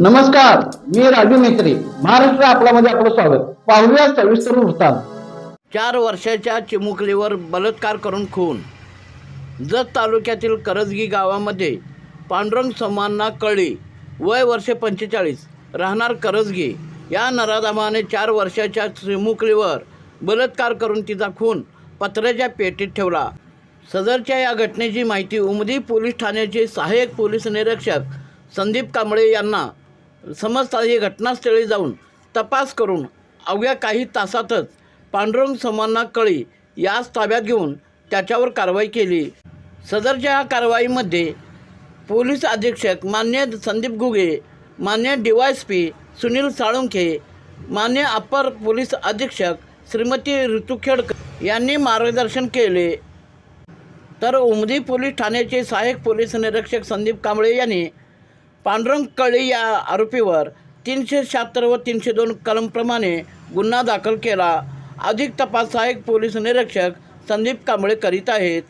नमस्कार मी राजू मेत्री महाराष्ट्र आपल्यामध्ये आपलं स्वागत. पाहूया सविस्तर वृत्तांत. चार वर्षाच्या चिमुकलीवर बलात्कार करून खून. जत तालुक्यातील करजगी गावामध्ये पांडुरंग समांना कळी वय वर्षे पंचेचाळीस राहणार करजगी. या नराधामाने चार वर्षाच्या चिमुकलीवर बलात्कार करून तिचा खून पत्र्याच्या पेटीत ठेवला. सदरच्या या घटनेची माहिती उमदी पोलीस ठाण्याचे सहाय्यक पोलीस निरीक्षक संदीप कांबळे यांना समजता ही घटनास्थळी जाऊन तपास करून अवघ्या काही तासातच पांडुरंग समांना कळी यास ताब्यात घेऊन त्याच्यावर कारवाई केली. सदरच्या या कारवाईमध्ये पोलीस अधीक्षक मान्य संदीप घुगे मान्य D Y S P Sunil Salunkhe मान्य अप्पर पोलीस अधीक्षक श्रीमती ऋतू खेडकर यांनी मार्गदर्शन केले. तर उमदी पोलीस ठाण्याचे सहाय्यक पोलीस निरीक्षक संदीप कांबळे यांनी पांडुरंग कळी या आरोपीवर तीनशे शहात्तर व तीनशे दोन कलमप्रमाणे गुन्हा दाखल केला. अधिक तपास सहाय्यक पोलीस निरीक्षक संदीप कांबळे करीत आहेत.